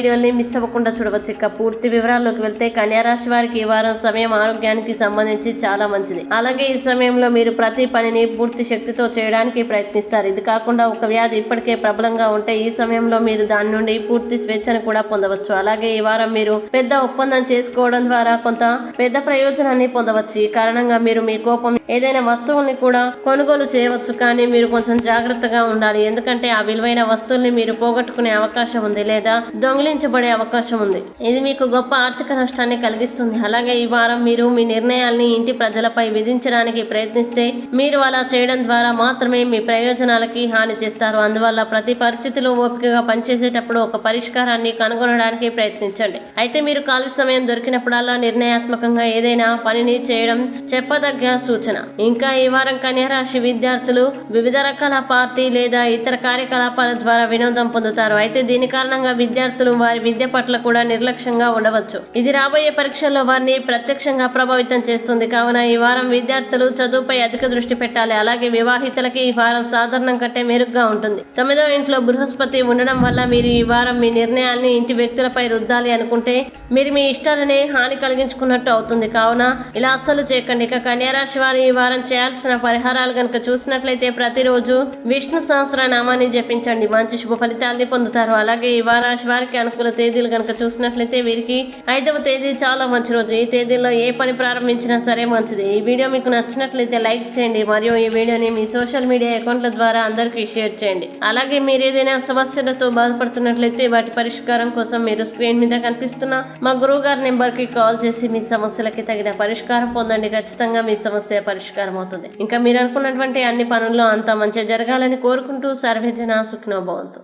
వీడియోని మిస్ అవ్వకుండా చూడవచ్చు. ఇక పూర్తి వివరాల్లోకి వెళ్తే కన్యా రాశి వారికి ఈ వారం సమయం ఆరోగ్యానికి సంబంధించి చాలా మంచిది. అలాగే ఈ సమయంలో మీరు ప్రతి పనిని పూర్తి శక్తితో చేయడానికి ప్రయత్నిస్తారు. ఇది కాకుండా ఒక వ్యాధి ఇప్పటికే ప్రబలంగా ఉంటే ఈ సమయంలో మీరు దాని నుండి పూర్తి స్వేచ్ఛను కూడా పొందవచ్చు. అలాగే ఈ వారం మీరు పెద్ద ఒప్పందం చేసుకోవడం ద్వారా కొంత పెద్ద ప్రయోజనాన్ని పొందవచ్చు. ఈ కారణంగా మీరు మీ కోపం ఏదైనా వస్తువుల్ని కూడా కొనుగోలు చేయవచ్చు. కానీ మీరు కొంచెం జాగ్రత్తగా ఉండాలి. ఎందుకంటే ఆ విలువైన వస్తువుల్ని మీరు పోగొట్టుకునే అవకాశం ఉంది. లేదా దొంగిలించబడే అవకాశం ఉంది. ఇది మీకు గొప్ప ఆర్థిక నష్టాన్ని కలిగిస్తుంది. అలాగే ఈ వారం మీరు మీ నిర్ణయాల్ని ఇంటి ప్రజలపై విధించడానికి ప్రయత్నిస్తే మీరు అలా చేయడం ద్వారా మాత్రమే మీ ప్రయోజనాలకి హాని చేస్తారు. అందువల్ల ప్రతి పరిస్థితిలో ఓపికగా పనిచేసేటప్పుడు ఒక పరిష్కారాన్ని కనుగొనడానికి ప్రయత్నించండి. అయితే మీరు ఖాళీ సమయం దొరికినప్పుడల్లా నిర్ణయాత్మకంగా ఏదైనా పనిని చేయడం చెప్పదగ్గ సూచన. ఇంకా ఈ వారం కన్యరాశి విద్యార్థులు వివిధ రకాల పార్టీ లేదా ఇతర కార్యకలాపాల ద్వారా వినోదం పొందుతారు. అయితే దీని కారణంగా విద్యార్థులు వారి విద్య పట్ల కూడా నిర్లక్ష్యంగా ఉండవచ్చు. ఇది రాబోయే పరీక్షల్లో వారిని ప్రత్యక్షంగా ప్రభావితం చేస్తుంది. కావున ఈ వారం విద్యార్థులు చదువుపై అధిక దృష్టి పెట్టాలి. అలాగే వివాహితులకి ఈ వారం సాధారణం కంటే మెరుగ్గా ఉంటుంది. తొమ్మిదో ఇంట్లో బృహస్పతి ఉండడం వల్ల మీరు ఈ వారం మీ నిర్ణయాన్ని ఇంటి వ్యక్తులపై రుద్దాలి అనుకుంటే మీరు మీ ఇష్టాలనే హాని కలిగించుకున్నట్టు అవుతుంది. కావున ఇలా అస్సలు చేయకండి. ఇక కన్యారాశి వారు ఈ వారం చేయాల్సిన పరిహారాలు కనుక చూసినట్లయితే ప్రతిరోజు విష్ణు సహస్ర నామాన్ని జపించండి. మంచి శుభ ఫలితాల్ని పొందుతారు. అలాగే ఈ వారాశి వారికి అనుకూల తేదీలు కనుక చూసినట్లయితే వీరికి ఐదవ తేదీ చాలా మంచి రోజు. ఈ తేదీలో ఏ పని ప్రారంభించినా సరే మంచిది. ఈ వీడియో మీకు నచ్చినట్లయితే లైక్ చేయండి మరియు ఈ వీడియోని మీ సోషల్ మీడియా అకౌంట్ల ద్వారా అందరికీ షేర్ చేయండి. అలాగే మీరు ఏదైనా సమస్యలతో బాధపడుతున్నట్లయితే వాటి పరిష్కారం కోసం మీరు స్క్రీన్ మీద కనిపిస్తున్న మా గురువు గారి నెంబర్కి కాల్ చేసి మీ సమస్యలకి తగిన పరిష్కారం పొందండి. ఖచ్చితంగా మీ సమస్య పరిష్కారం అవుతుంది. ఇంకా మీరు అనుకున్నటువంటి అన్ని పనుల్లో అంతా మంచిగా జరగాలని కోరుకుంటూ సర్వేజన సుఖినోభవంతో.